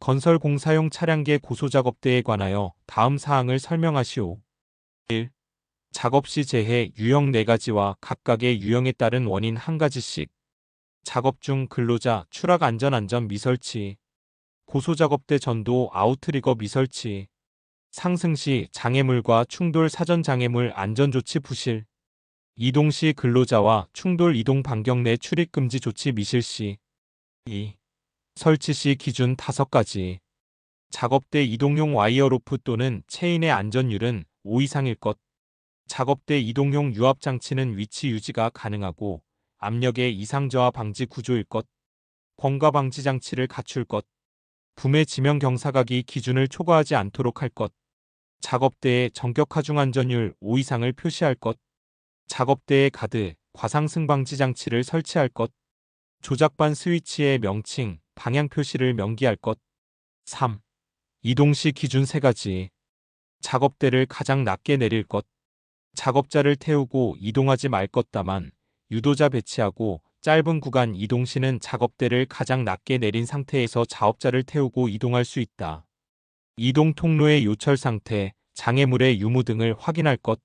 건설 공사용 차량계 고소작업대에 관하여 다음 사항을 설명하시오. 1. 작업 시 재해 유형 4가지와 각각의 유형에 따른 원인 한 가지씩. 작업 중 근로자 추락 안전 안전 미설치. 고소작업대 전도 아웃트리거 미설치. 상승 시 장애물과 충돌 사전 장애물 안전조치 부실. 이동 시 근로자와 충돌 이동 반경 내 출입 금지 조치 미실 시. 2. 설치 시 기준 5가지. 작업대 이동용 와이어 로프 또는 체인의 안전율은 5 이상일 것. 작업대 이동용 유압 장치는 위치 유지가 가능하고 압력의 이상 저하 방지 구조일 것. 권과 방지 장치를 갖출 것. 부메 지명 경사각이 기준을 초과하지 않도록 할 것. 작업대의 전격 하중 안전율 5 이상을 표시할 것. 작업대에 가드, 과상승 방지 장치를 설치할 것. 조작반 스위치의 명칭, 방향 표시를 명기할 것. 3. 이동 시 기준 3가지. 작업대를 가장 낮게 내릴 것. 작업자를 태우고 이동하지 말 것 다만 유도자 배치하고 짧은 구간 이동 시는 작업대를 가장 낮게 내린 상태에서 작업자를 태우고 이동할 수 있다. 이동 통로의 요철 상태, 장애물의 유무 등을 확인할 것.